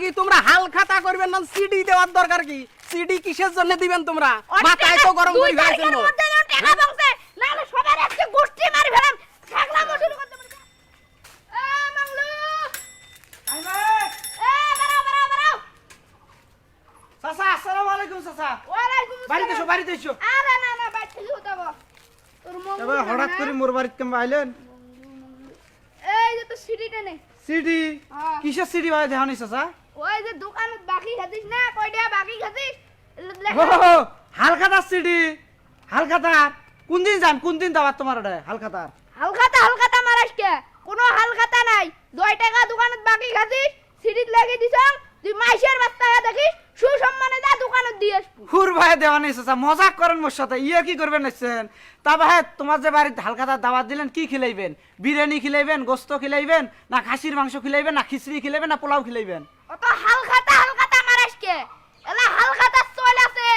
কি? তোমরা হাল খাতা করবেন না সিডি দেওয়ার দরকার কি? সিডি কিসের জন্য দিবেন তোমরা? মাথায় তো গরম করে ফেলেছেন টাকা বংশে নাহলে সবার একটা গোষ্ঠী মারি ফেলাম। ছাগলা মশুর করতে পারবে এ মাংলু। এ বাড়াও বাড়াও বাড়াও। চাচা আসসালামু আলাইকুম চাচা। ওয়ালাইকুম বাড়িতে এসো বাড়িতে এসো। আরে না না বাইরে থেকে হতাব তোর মঙ্গল এবার হঠাৎ করে মোর বাড়িতে কেমন আইলেন? এই যে তো সিঁড়িটা নেই সিডি? হ্যাঁ। কিসের সিডি ভাই? দেখানি চাচা। ওই যে দোকানে বাকি খাতিস না? কয়টা বাকি খাতিস? ও হালখাতার সিডি। হালখাতার। কোন দিন যান কোন দিন দাবার তোমার ওটা হালখাতার। হালখাতা হালখাতা মারাস কে? কোনো হালখাতা নাই। দুই টাকা দোকানত বাকি খাতিস সিঁড়িত লাগিয়ে দিছ তুই মাইসের বাস্তা দেখিস সুসম্মানে যা দোকানত দিয়ে আসব। ফুর ভাই দেওয়ানি চাচা মজাক করেন মোর সাথে। ইয়ে কি করবেন নিচ্ছেন তা ভাই তোমার যে বাড়িতে হালখাতার দাওয়াত দিলেন কি খিলাইবেন? বিরিয়ানি খিলাইবেন গোস্ত খিলাইবেন না খাসির মাংস খিলাইবেন না খিচড়ি খিলাইবেন না পোলাও খিলাইবেন? অত হালখাতা হালখাতা মারাস কে এলা হালখাতা চল আছে।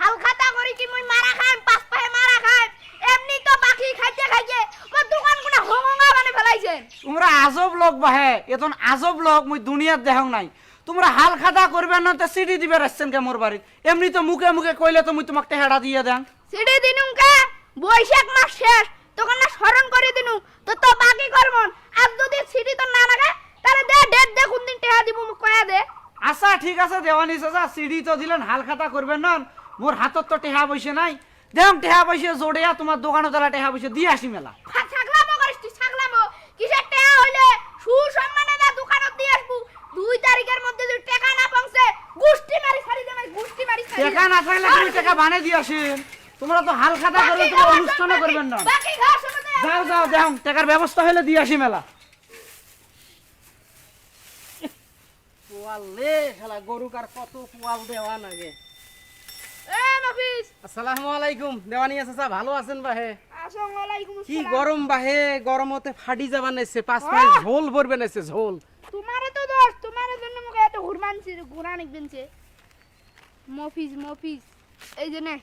হালখাতা করি কি মুই মারা খাইম পাঁচ পায়ে মারা খাইম এমনি তো বাকি খাইতে খাইতে মোর দোকান গুনা হংঙা বানে ফেলাইছেন তোমরা আজব লোক বাহে। এখন আজব লোক মুই দুনিয়ার দেহ নাই। তোমরা হাল খাতা করবেন না তো সিডি দিবে রাখছেন কে মোর বাড়িতে এমনি তো মুখে মুখে কইলে তো মুই তোমাকে টেহাড়া দিয়ে দেন সিঁড়ি দিনুকা বৈশাখ মাস শেষ। তখন না স্মরণ করে দিনু। তো তো বাকি করবন আর যদি সিঁড়ি তো না লাগে তাহলে দে ডেট দে কোন দিন টেহা আচ্ছা ঠিক আছে দেওয়ানি চাচা সিডি তো দিলেন হাল খাতা করবেন না মোর হাতত তো টেহা পয়সা নাই। দেখ টেহা পয়সা জোড়িয়া তোমার দোকানে তালা টেহা পয়সা দিয়ে আসি মেলা। খা- ছাগলামো করিস তুই ছাগলামো? কিসের টেহা হইলে? সুসম্মানে দা দোকানত দিয়ে আসব। দুই তারিখের মধ্যে যদি টাকা না পৌঁছে গুষ্টি মারি দেবে গুষ্টি মারি টাকা না থাকলে তুমি টাকা বানে দিয়ে আসেন তোমরা তো হাল খাতা করলে তোমার অনুষ্ঠানও করবেন না যাও যাও দেখ টাকার ব্যবস্থা হলে দিয়ে আসি মেলা। পোয়ালে শালা গরুক আর কত পোয়াল দেওয়া লাগে এ নফিস! আসসালামু আলাইকুম। দেওয়ানি চাচা ভালো আছেন বাহে? আসসালামু আলাইকুম কি গরম বাহে গরমতে ফাটি যাবা নাইছে পাঁচ পাঁচ ঝোল ভরবে নাইছে ঝোল। তোমারে তো দোষ তোমার জন্য মুখে এত ঘুরমানছি ঘুরানিক দিনছে মফিজ মফিজ এই যে নে।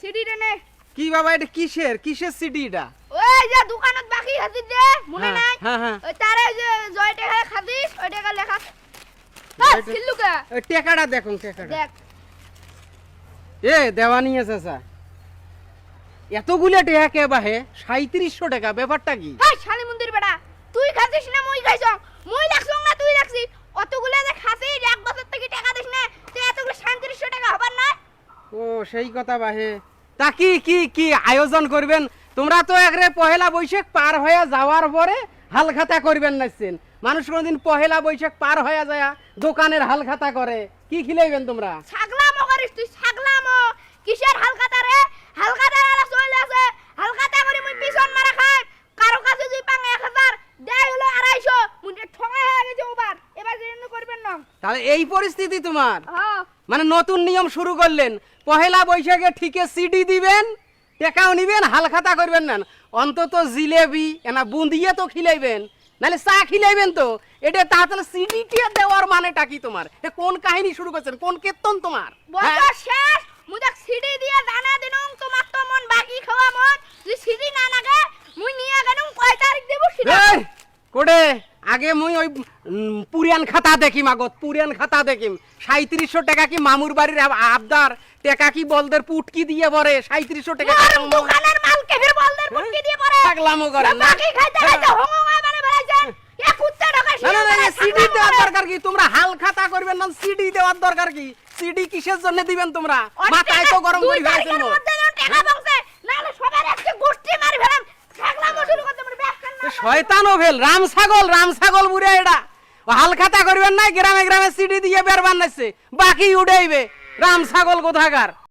সিডিটা নে। কি বাবা এটা কিসের? কিসের সিডি এটা? ওই যে দোকানত বাকি খাতি দে মনে হ্যাঁ, নাই? হ্যাঁ, হ্যাঁ। ওই তারে যে জয় টাকা খাতিস ওই লেখা জয় টাকা- খিল্লুকা ওই টেকাটা দেখুন টেকাটা। দেখ। এ দেওয়ানি চাচা এতগুলা টেকা কে বাহে সাঁত্রিশশো টাকা ব্যাপারটা কি? হাই শালি মন্দির বেটা তুই খাতিস না মুই খাইছ। মুই দেখছ না তুই দেখছি। অতগুলো যে খাসি এক বছর থেকে টাকা দিস না। তুই এতগুলো সাঁত্রিশশো টাকা হবার না ও সেই কথা বাহে। তা কি কি কি আয়োজন করবেন? তোমরা তো একরে পহেলা বৈশাখ পার হয়ে যাওয়ার পরে হালখাতা করবেন নাচছেন মানুষ কোনোদিন পহেলা বৈশাখ পার হয়ে যায় দোকানের হাল খাতা করে। কি খিলাইবেন তোমরা? ছাগলামো করিস তুই ছাগলামো। কিসের হালকাতা রে? হালকাতা আলা চলে আছে। হালকাতা করে মুই পিছন মারা খাই। কারও কাছে যদি পাং এক হাজার দেয় হলো আড়াইশো। মুই ঠঙা হয়ে গেছে ওবার এবার যেন করবেন না। তাহলে এই পরিস্থিতি তোমার? মানে নতুন নিয়ম শুরু করলেন। পহেলা বৈশাখে ঠিকে সিডি দিবেন টেকাও নিবেন হাল খাতা করবেন না। অন্তত জিলেবি এনা বুন্দিয়ে তো খিলাইবেন। নাহলে চা খিলাইবেন তো? এটা তাহলে সিডি টিয়া দেওয়ার মানেটা কি তোমার? এ কোন কাহিনী শুরু করছেন? কোন কীর্তন তোমার? হ্যাঁ? শেষ। দেখ সিডি দিয়ে দানা দিনুম তোমার তো মন বাকি খাওয়া মন। যদি সিডি না লাগে মুই নিয়ে গেলুম কয় তারিখ দেব সিডি? কোডে আগে মুই ওই পুরিয়ান খাতা দেখিম আগত পুরিয়ান খাতা দেখিম। সাঁত্রিশশো টাকা কি মামুর বাড়ির আবদার? টাকা কি বলদের পুটকি দিয়ে পরে সাঁত্রিশশো টাকা দোকানের মাল কেফের বলদের বুটকি দিয়ে পড়ে পাগলামো করেন না বাকি খাইতে খাইতে হংঙা মানে বেড়াইছেন এ কুত্তা ঢাকা না না না সিডি দেওয়ার দরকার কি? তোমরা হাল খাতা করবেন না সিডি দেওয়ার দরকার কি? সিডি কিসের জন্য দিবেন তোমরা? মাথায় তো গরম করে ফেলেছেন শয়তান ওভেল রাম ছাগল রাম ছাগল বুড়ে এটা হাল খাতা করবেন না গ্রামে গ্রামে সিডি দিয়ে বের বানাইছে। বাকি উড়াইবে। রাম ছাগল কোথাকার?